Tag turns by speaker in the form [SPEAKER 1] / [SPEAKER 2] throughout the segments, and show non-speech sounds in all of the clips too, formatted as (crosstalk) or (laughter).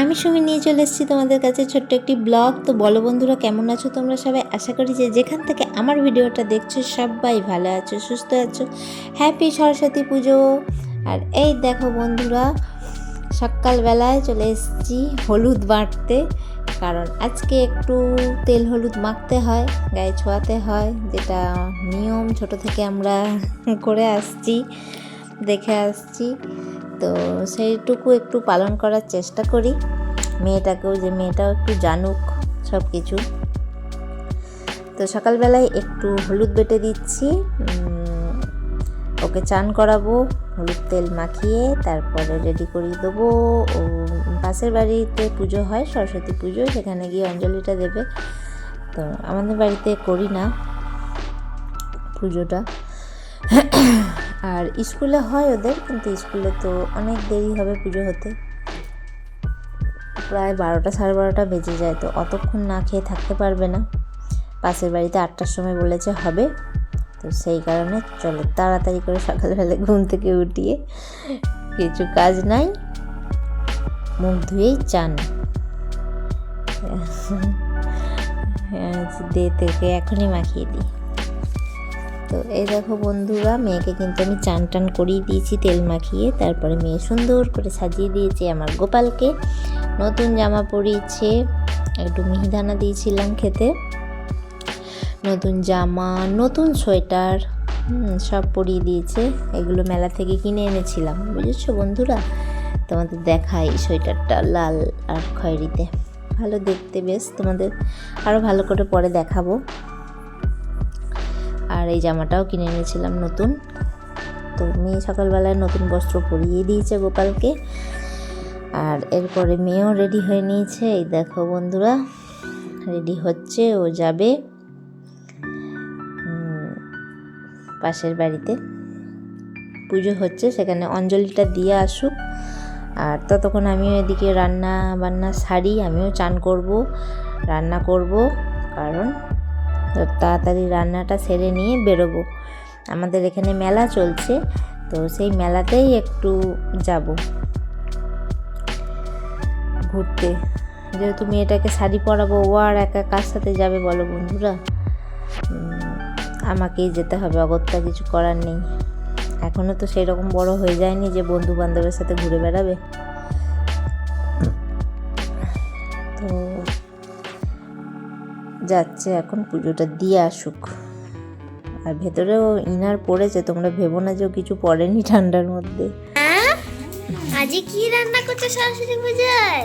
[SPEAKER 1] আমি সুমি নিয়ে চলে এসেছি তোমাদের কাছে ছোট্ট একটি ব্লগ। তো বলো বন্ধুরা, কেমন আছো তোমরা সবাই? আশা করি যে যেখান থেকে আমার ভিডিওটা দেখছ, সবাই ভালো আছো, সুস্থ আছো। হ্যাপি সরস্বতী পুজো। আর এই দেখো বন্ধুরা, সকালবেলায় চলে এসেছি হলুদ বাটতে, কারণ আজকে একটু তেল হলুদ মাখতে হয়, গায়ে ছোঁয়াতে হয়, যেটা নিয়ম, ছোট থেকে আমরা (laughs) করে আসছি, দেখে আসছি। তো সেইটুকু একটু পালন করার চেষ্টা করি। মেয়েটাকেও যে মেয়েটাও একটু জানুক সব কিছু তো সকালবেলায় একটু হলুদ বেটে দিচ্ছি ওকে চান করাবো, হলুদ তেল মাখিয়ে তারপরে রেডি করিয়ে দেবো। ও পাশের বাড়িতে পুজো হয়, সরস্বতী পুজো, সেখানে গিয়ে অঞ্জলিটা দেবে। তো আমাদের বাড়িতে করি না পুজোটা। আর স্কুলে হয় ওদের, কিন্তু স্কুলে তো অনেক দেরি হবে পুজো হতে। প্রায় বারোটা সাড়ে বারোটা বেজে যায়, তো অতক্ষণ না খেয়ে থাকতে পারবে না। পাশের বাড়িতে আটটার সময় বলেছে হবে, তো সেই কারণে চলো তাড়াতাড়ি করে সকালবেলা ঘুম থেকে উঠিয়ে কিছু কাজ নাই, মুখ ধুয়েই চান। দে থেকে এখনই মাখিয়ে দিই। তো এই দেখো বন্ধুরা, মেয়েকে কিন্তু আমি চান টান করিয়ে দিয়েছি তেল মাখিয়ে। তারপরে মেয়ে সুন্দর করে সাজিয়ে দিয়েছে আমার গোপালকে। নতুন জামা পরিয়েছে, একটু মিহিদানা দিয়েছিলাম খেতে। নতুন জামা, নতুন সোয়েটার সব পরিয়ে দিয়েছে। এগুলো মেলা থেকে কিনে এনেছিলাম, বুঝেছ বন্ধুরা? তোমাদের দেখাই সোয়েটারটা লাল আর খয়েরিতে। ভালো দেখতে বেশ, তোমাদের আরও ভালো করে পরে দেখাবো। আর এই জামাটাও কিনে এনেছিলাম নতুন। তো মেয়ে সকালবেলায় নতুন বস্ত্র পরিয়ে দিয়েছে গোপালকে। আর এরপরে মেয়েও রেডি হয়ে নিয়েছে। এই দেখো বন্ধুরা রেডি হচ্ছে, ও যাবে পাশের বাড়িতে। পুজো হচ্ছে, সেখানে অঞ্জলিটা দিয়ে আসুক। আর ততক্ষণ আমিও এদিকে রান্না বান্না সারি, আমিও চান করব, রান্না করব, কারণ তো তাড়াতাড়ি রান্নাটা সেরে নিয়ে বেরোবো। আমাদের এখানে মেলা চলছে, তো সেই মেলাতেই একটু যাব ঘুরতে। যেহেতু মেয়েটাকে শাড়ি পরাবো, ও আর একা কার সাথে যাবে বলো বন্ধুরা? আমাকেই যেতে হবে, অগত্যা কিছু করার নেই। এখনও তো সেই রকম বড় হয়ে যায়নি যে বন্ধু বান্ধবের সাথে ঘুরে বেড়াবে। যাচ্ছে, এখন পুজোটা দিয়ে আসুক। আর ভেতরেও ইনার পড়েছে, তোমরা ভেবো না যে কিছু পড়েনি ঠান্ডার মধ্যে।
[SPEAKER 2] আজকে কি রান্না করছ সরস্বতী পূজায়?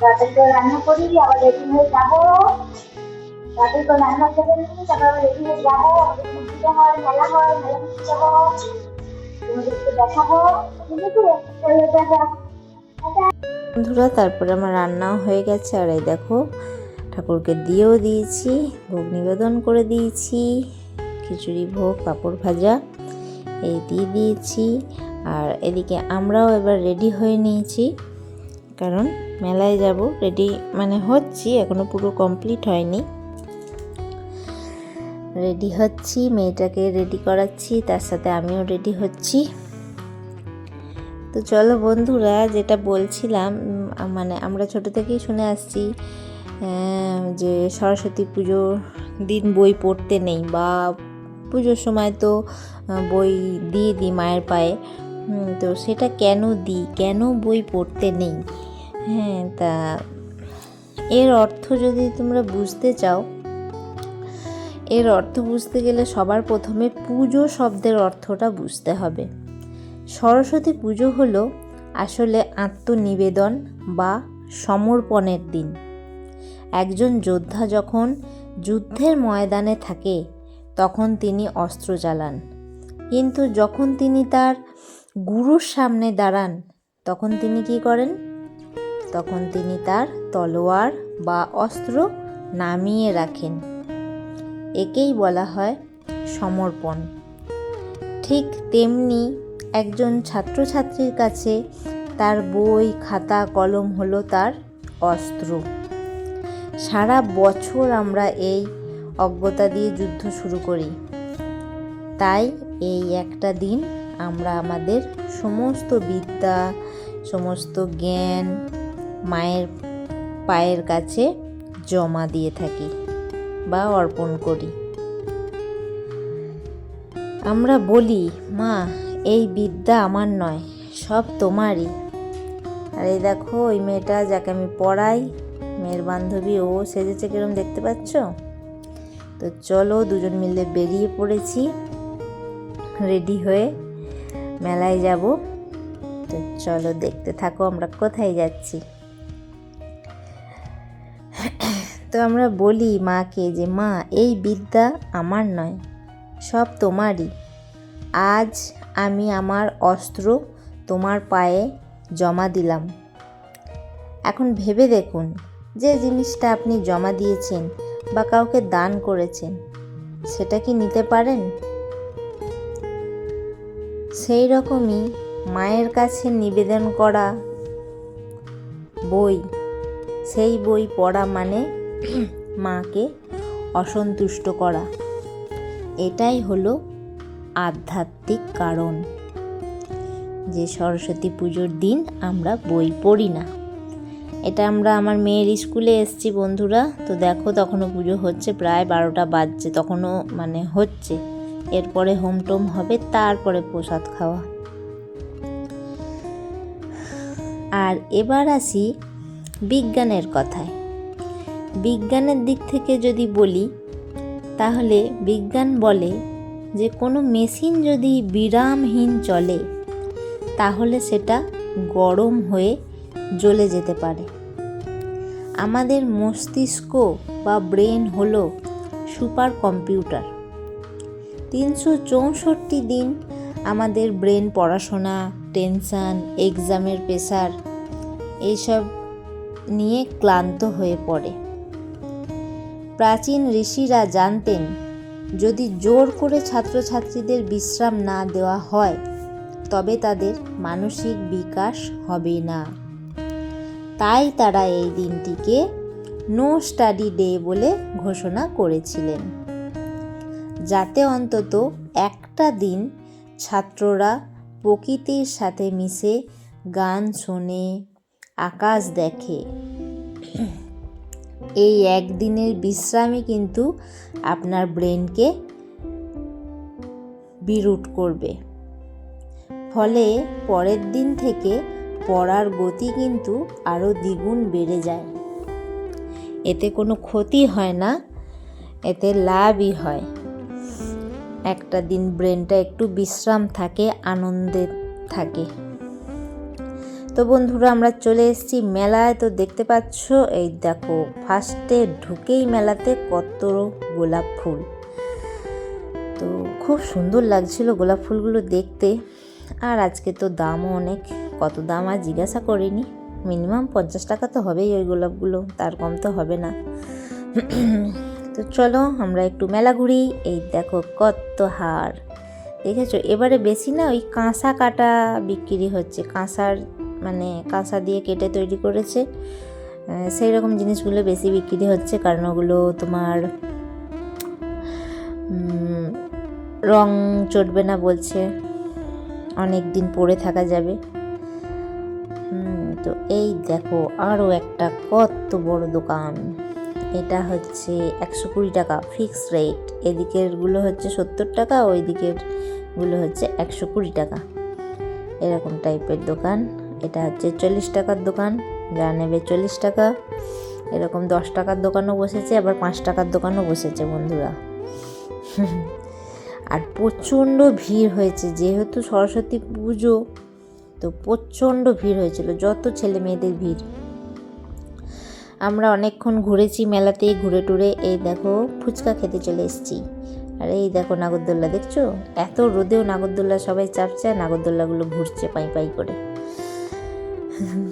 [SPEAKER 3] তাদের তো রান্না করি আবার রেডি হয়ে যাব তাদের তো রান্না করে নিই তারপর আবার রেডি হয়ে যাব আমাদের পুজো হয় মেলা হয় মেলা ঘুরতে যাব তোমাদেরকে দেখাবো ঠিক আছে চলো টাটা
[SPEAKER 1] বন্ধুরা, তারপরে আমার রান্নাও হয়ে গেছে। আর এই দেখো, ঠাকুরকে দিয়েও দিয়েছি, ভোগ নিবেদন করে দিয়েছি, খিচুড়ি, ভোগ, পাঁপড় ভাজা, এই দিয়ে দিয়েছি। আর এদিকে আমরাও এবার রেডি হয়ে নিয়েছি, কারণ মেলায় যাব, রেডি মানে হচ্ছি, এখনও পুরো কমপ্লিট হয়নি। রেডি হচ্ছি, মেয়েটাকে রেডি করাচ্ছি, তার সাথে আমিও রেডি হচ্ছি। তো চলো বন্ধুরা, যেটা বলছিলাম মানে আমরা ছোট থেকেই শুনে আসছি যে সরস্বতী পুজোর দিন বই পড়তে নেই বা পুজোর সময় তো বই দিয়ে দিই মায়ের পায়ে। তো সেটা কেন দিই? কেন বই পড়তে নেই? হ্যাঁ তা এর অর্থ যদি তোমরা বুঝতে চাও, এর অর্থ বুঝতে গেলে সবার প্রথমে পুজো শব্দের অর্থটা বুঝতে হবে। সরস্বতী পুজো হলো আসলে আত্মনিবেদন বা সমর্পণের দিন। একজন যোদ্ধা যখন যুদ্ধের ময়দানে থাকে, তখন তিনি অস্ত্র চালান কিন্তু যখন তিনি তার গুরুর সামনে দাঁড়ান, তখন তিনি কি করেন? তখন তিনি তার তলোয়ার বা অস্ত্র নামিয়ে রাখেন। একেই বলা হয় সমর্পণ। ঠিক তেমনি একজন ছাত্রছাত্রীর কাছে তার বই, খাতা, কলম হলো তার অস্ত্র। সারা বছর আমরা এই অজ্ঞতা দিয়ে যুদ্ধ শুরু করি। তাই এই একটা দিন আমরা আমাদের সমস্ত বিদ্যা, সমস্ত জ্ঞান মায়ের পায়ের কাছে জমা দিয়ে থাকি বা অর্পণ করি। আমরা বলি, মা এই বিদ্যা আমার নয়, সব তোমারই। আর এই দেখো, ওই মেয়েটা যাকে আমি পড়াই, মেয়ের বান্ধবী, ও সেজেছে কিরম দেখতে পাচ্ছ? তো চলো দুজন মিলে বেরিয়ে পড়েছি। রেডি হয়ে মেলায় যাব। তো চলো দেখতে থাকো আমরা কোথায় যাচ্ছি। তো আমরা বলি মাকে যে, মা, এই বিদ্যা আমার নয়, সব তোমারই। আজ আমি আমার অস্ত্র তোমার পায়ে জমা দিলাম। এখন ভেবে দেখুন, যে জিনিসটা আপনি জমা দিয়েছেন বা কাউকে দান করেছেন, সেটা কি নিতে পারেন? সেই রকমই মায়ের কাছে নিবেদন করা বই, সেই বই পড়া মানে মাকে অসন্তুষ্ট করা। এটাই হলো আধ্যাত্মিক কারণ। যে সরস্বতী পুজোর দিন আমরা বই পড়ি না। এটা আমরা আমার মেয়ের স্কুলে এসছি বন্ধুরা। তো দেখো তখনও পুজো হচ্ছে, প্রায় বারোটা বাজছে, তখনও মানে হচ্ছে। এরপরে হোম টোম হবে, তারপরে প্রসাদ খাওয়া। আর এবার আসি বিজ্ঞানের কথায়। বিজ্ঞানের দিক থেকে যদি বলি, তাহলে বিজ্ঞান বলে যে কোনো মেশিন যদি বিরামহীন চলে, তাহলে সেটা গরম হয়ে জ্বলে যেতে পারে। আমাদের মস্তিষ্ক বা ব্রেন হলো সুপার কম্পিউটার তিনশো চৌষট্টি দিন আমাদের ব্রেন পড়াশোনা, টেনশান, এক্সামের প্রেশার এইসব নিয়ে ক্লান্ত হয়ে পড়ে। প্রাচীন ঋষিরা জানতেন যদি জোর করে ছাত্রছাত্রীদের বিশ্রাম না দেওয়া হয়, তবে তাদের মানসিক বিকাশ হবে না। তাই তারা এই দিনটিকে নো স্টাডি ডে বলে ঘোষণা করেছিলেন। যাতে অন্তত একটা দিন ছাত্ররা প্রকৃতির সাথে মিশে গান শোনে, আকাশ দেখে। এই একদিনের বিশ্রামই কিন্তু আপনার ব্রেনকে বিরুট করবে। ফলে পরের দিন থেকে পড়ার গতি কিন্তু আরও দ্বিগুণ বেড়ে যায়। এতে কোনো ক্ষতি হয় না, এতে লাভই হয়। একটা দিন ব্রেনটা একটু বিশ্রাম থাকে, আনন্দে থাকে। তো বন্ধুরা, আমরা চলে এসেছি মেলায়। তো দেখতে পাচ্ছ, এই দেখো ফার্স্টে ঢুকেই মেলাতে কত গোলাপ ফুল। তো খুব সুন্দর লাগছিল গোলাপ ফুলগুলো দেখতে। আর আজকে তো দামও অনেক। কত দাম আর জিজ্ঞাসা করিনি। মিনিমাম পঞ্চাশ টাকা তো হবেই ওই গোলাপগুলো, তার কম তো হবে না। তো চলো, আমরা একটু মেলা ঘুরি। এই দেখো, কত হার। দেখেছ? এবারে বেশি না, ওই কাঁসা কাটা বিক্রি হচ্ছে। কাঁসার মানে কাঁসা দিয়ে কেটে তৈরি করেছে। সেই রকম জিনিসগুলো বেশি বিক্রি হচ্ছে কারণ ওগুলো তোমার রং চটবে না বলছে। অনেক দিন পরে থাকা যাবে। তো এই দেখো আরও একটা কত বড় দোকান। এটা হচ্ছে একশো কুড়ি টাকা ফিক্সড রেট এদিকেরগুলো হচ্ছে সত্তর টাকা ওই দিকেরগুলো হচ্ছে একশো কুড়ি টাকা। এরকম টাইপের দোকান। এটা হচ্ছে চল্লিশ টাকার দোকান, যা নেবে চল্লিশ টাকা। এরকম দশ টাকার দোকানও বসেছে, আবার পাঁচ টাকার দোকানও বসেছে, বন্ধুরা। আর প্রচণ্ড ভিড় হয়েছে, যেহেতু সরস্বতী পুজো, তো প্রচণ্ড ভিড় হয়েছিল, যত ছেলে মেয়েদের ভিড়। আমরা অনেকক্ষণ ঘুরেছি মেলাতে, ঘুরে টুরে, এই দেখো ফুচকা খেতে চলে এসেছি। আর এই দেখো নাগরদোল্লা, দেখছ? এত রোদেও নাগরদোল্লা সবাই চাপছে, আর নাগরদোল্লাগুলো ঘুরছে পাই পাই করে।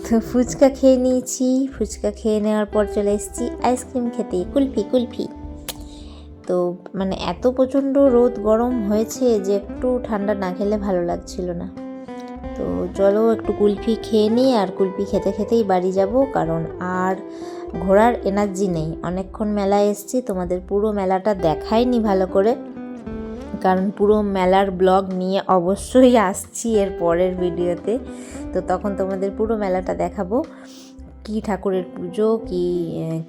[SPEAKER 1] তো ফুচকা খেয়ে নিয়েছি। ফুচকা খেয়ে নেওয়ার পর চলে এসেছি আইসক্রিম খেতে। কুলফি কুলফি। তো মানে এত প্রচণ্ড রোদ গরম হয়েছে যে একটু ঠান্ডা না খেলে ভালো লাগছিল না। তো চলো একটু কুলফি খেয়ে নিই আর কুলফি খেতে খেতেই বাড়ি যাব কারণ আর ঘোরার এনার্জি নেই। অনেকক্ষণ মেলায় এসেছি, তোমাদের পুরো মেলাটা দেখায়নি ভালো করে। কারণ পুরো মেলার ব্লগ নিয়ে অবশ্যই আসছি এর পরের ভিডিওতে। তো তখন তোমাদের পুরো মেলাটা দেখাবো। কি ঠাকুরের পুজো, কি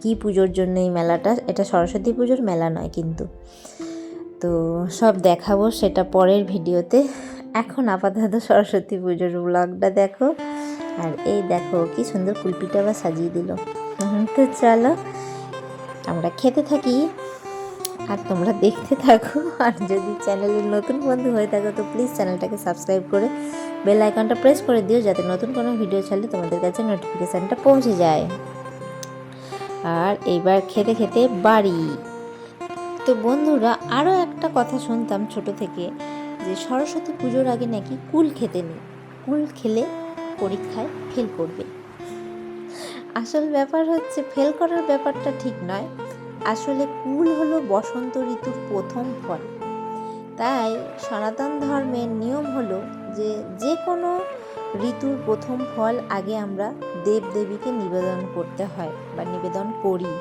[SPEAKER 1] কি পুজোর জন্য এই মেলাটা? এটা সরস্বতী পুজোর মেলা নয় কিন্তু। তো সব দেখাবো সেটা পরের ভিডিওতে। এখন আপাতত সরস্বতী পুজোর ব্লগটা দেখো। আর এই দেখো, কি সুন্দর কুলপিটা বা সাজিয়ে দিল। তো চলো, আমরা খেতে থাকি। আর তোমরা দেখতে থাকো। আর যদি চ্যানেলের নতুন বন্ধু হয়ে থাকো, তো প্লিজ চ্যানেলটাকে সাবস্ক্রাইব করে বেল আইকনটা প্রেস করে দিও, যাতে নতুন কোনো ভিডিও ছাড়লে তোমাদের কাছে নোটিফিকেশানটা পৌঁছে যায়। আর এইবার খেতে খেতে বাড়ি। তো বন্ধুরা আরও একটা কথা শুনতাম ছোট থেকে, যে সরস্বতী পুজোর আগে নাকি কুল খেতে নেই। কুল খেলে পরীক্ষায় ফেল করবে। আসল ব্যাপার হচ্ছে ফেল করার ব্যাপারটা ঠিক নয়। আসলে কুল হলো বসন্ত ঋতুর প্রথম ফল। তাই সনাতন ধর্মের নিয়ম হলো যে যে কোনো ঋতুর প্রথম ফল আগে আমরা দেবদেবীকে নিবেদন করতে হয় বা নিবেদন করি।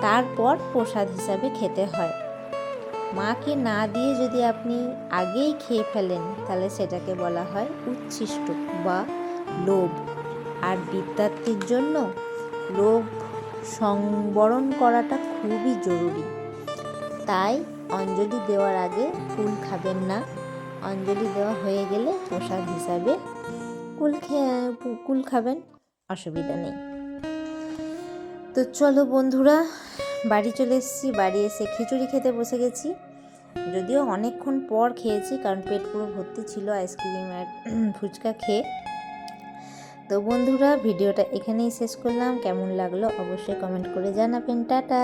[SPEAKER 1] তারপর প্রসাদ হিসাবে খেতে হয়। মাকে না দিয়ে যদি আপনি আগেই খেয়ে ফেলেন, তাহলে সেটাকে বলা হয় উচ্ছিষ্ট বা লোভ। আর বিদ্যার্থীর জন্য লোভ সংবরণ করাটা খুবই জরুরি। তাই অঞ্জলি দেওয়ার আগে কুল খাবেন না। অঞ্জলি দেওয়া হয়ে গেলে প্রসাদ হিসাবে কুল খেয়ে, কুল খাবেন, অসুবিধা নেই। তো চলো বন্ধুরা, বাড়ি চলে এসেছি। বাড়ি এসে খিচুড়ি খেতে বসে গেছি। যদিও অনেকক্ষণ পর খেয়েছি, কারণ পেট পুরো ভর্তি ছিল, আইসক্রিম আর ফুচকা খেয়ে। তো বন্ধুরা ভিডিওটা এখানেই শেষ করলাম। কেমন লাগল অবশ্যই কমেন্ট করে জানাবেন। টাটা!